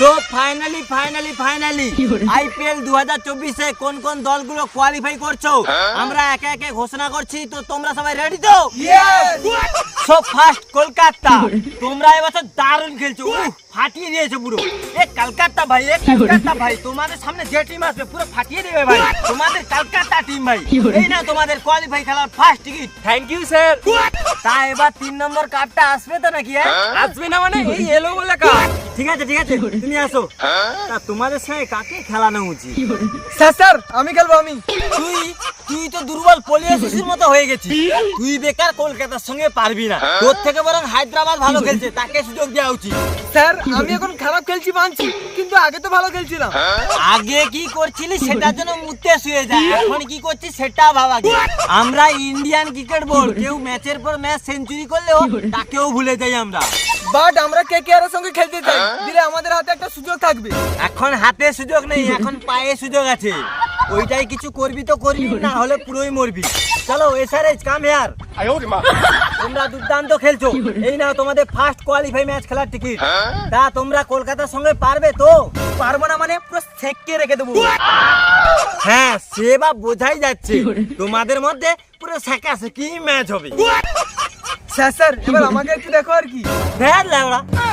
তো finally finally finally IPL দু হাজার চব্বিশে কোন কোন দলগুলো কোয়ালিফাই করছ? আমরা একে একে ঘোষণা করছি তো তোমরা সবাই রেডি তো? সো ফার্স্ট কলকাতা তোমরা এবছর দারুণ খেলছো। ফাটিয়ে দিয়েছ পুরো এ কলকাতা ভাই এ কলকাতা ভাই তোমাদের সামনে যে টিম আসবে পুরো ফাটিয়ে দেবে ভাই। তোমাদের কলকাতা টিম ভাই। এই না তোমাদের কোয়ালিফাই খেলার first ticket thank you sir তা এবার তিন নম্বর কার্ডটা আসবে তো নাকি হ্যাঁ? আসবে না মানে এই এলো বলে কাজ ঠিক আছে ঠিক আছে তুমি আসো। তা তোমাদের সঙ্গে কাকে খেলানো উচিত? স্যার স্যার আমি খেলব আমি। তুই তুই তো দুর্বল পোলিও শিশুর মতো হয়ে গেছিস। তুই বেকার কলকাতার সঙ্গে পারবি না। তোর থেকে বরং হায়দ্রাবাদ ভালো খেলছে তাকে সুযোগ দেওয়া উচিত। স্যার আমি এখন খারাপ খেলছি মানছি কিন্তু আগে তো ভালো খেলছিলাম। আগে কি করছিলি সেটার জন্য মুতে শুয়ে যায় এখন কি করছিস সেটা ভাবা। আমরা ইন্ডিয়ান ক্রিকেট বোর্ড কেউ ম্যাচের পর ম্যাচ সেঞ্চুরি করলেও তাকেও ভুলে যাই আমরা। বাট আমরা কে কে এর সঙ্গে খেলতে চাই দিলে আমাদের হাতে একটা সুযোগ থাকবে। এখন হাতে সুযোগ নেই এখন পায়ে সুযোগ আছে। ওইটাই কিছু করবি তো করবি না হলে পুরোই মরবি। চলো এসআরএইচ কাম হেয়ার তোমরা দুর্দান্ত খেলছো। এই নাও তোমাদের ফার্স্ট কোয়ালিফাই ম্যাচ খেলার টিকিট তা তোমরা কলকাতার সঙ্গে পারবে তো? পারব না মানে পুরো সেককে রেখে দেবো। হ্যাঁ সে বা বোঝাই যাচ্ছে। তোমাদের মধ্যে পুরো সেকা সেকি ম্যাচ হবে। স্যার স্যার এবার আমাকে একটু দেখো আর কি। দেখ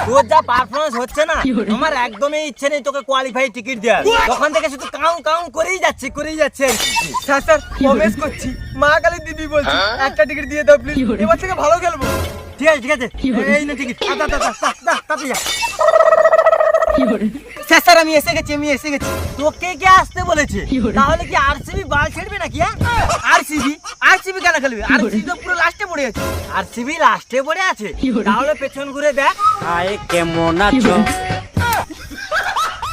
তোর যা পারফরমেন্স হচ্ছে না আমার একদমই ইচ্ছে নেই তোকে কোয়ালিফাই টিকিট দেওয়ার। তখন থেকে শুধু কাউ কাউ করেই যাচ্ছে করেই যাচ্ছে স্যার স্যার প্রমিস করছি মা কালী দিদি বলছি একটা টিকিট দিয়ে দাও প্লিজ এবার থেকে ভালো খেলব। ঠিক আছে ঠিক আছে। এই না টিকিট তাড়াতাড়ি যা। স্যার স্যার আমি এসে গেছি আমি এসে গেছি। তোকে কে আসতে বলেছে? তাহলে কি আরসিবি বাল ছেড়বে নাকি হ্যাঁ? আরসিবি আরসিবি কেন খেলবে? আরসিবি তো পুরো লাস্টে পড়ে আছে। আরসিবি লাস্টে পড়ে আছে। তাহলে পেছন ঘুরে দেখ। আয় কেমন আছো?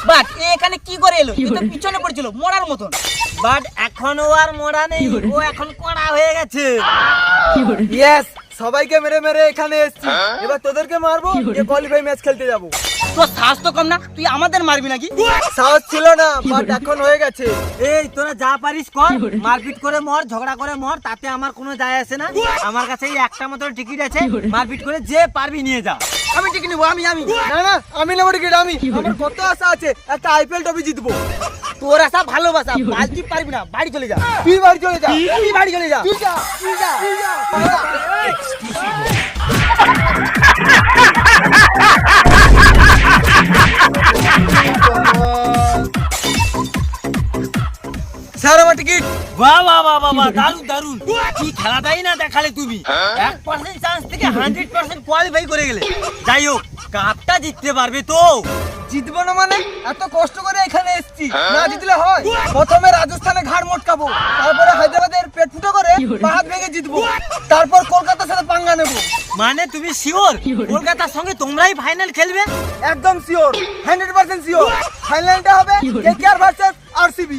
বাট এখানে কি করে এলো? তো পিছনে পড়েছিল মরার মতন। বাট এখনও আর মরা নেই। ও এখন কড়া হয়ে গেছে। ইয়েস সবাইকে মেরে মেরে এখানে এসেছি। এবার তোদেরকে মারবো কোয়ালিফাই ম্যাচ খেলতে যাব। তোর সাহস তো কম না? তুই আমাদের মারবি নাকি? সাহস ছিল না বাট এখন হয়ে গেছে। এই তোরা যা পারিস কর মারপিট করে মর ঝগড়া করে মর তাতে আমার কোনো যায় আসে না। আমার কাছে এই একটা মতো টিকিট আছে মারপিট করে যে পারবি নিয়ে যা। আমি টিকে নিবো আমি আমি। না না আমি নেব টিকিট আমি। আমার কত আশা আছে একটা আইপিএল ট্রফি জিতবো। তোর আশা ভালোবাসা বালতি পারবি না বাড়ি চলে যা। তুই বাড়ি চলে যা। তুই বাড়ি চলে যা। যা যা তুই যা, তুই যা। বাহ বাহ বাহ বাহ বাহ দারুণ দারুণ কি খেলাটাই না দেখালে তুমি? এক পার্সেন্ট চান্স থেকে হান্ড্রেড পার্সেন্ট কোয়ালিফাই করে গেলে। যাই হোক কাপটা জিততে পারবে তো। জিতবো না মানে? এত কষ্ট করে এখানে এসেছি। না জিতলে হয়। প্রথমে রাজস্থানে ঘাড় মটকাবো। তারপরে হায়দ্রাবাদের পেট ফুটো করে পা হাত ভেঙে জিতবো। তারপর কলকাতার সাথে পাঙ্গা নেব। মানে তুমি শিওর কলকাতার সঙ্গে তোমরাই ফাইনাল খেলবে? একদম শিওর হান্ড্রেড পার্সেন্ট শিওর ফাইনালটা হবে কেকেআর ভার্সেস আরসিবি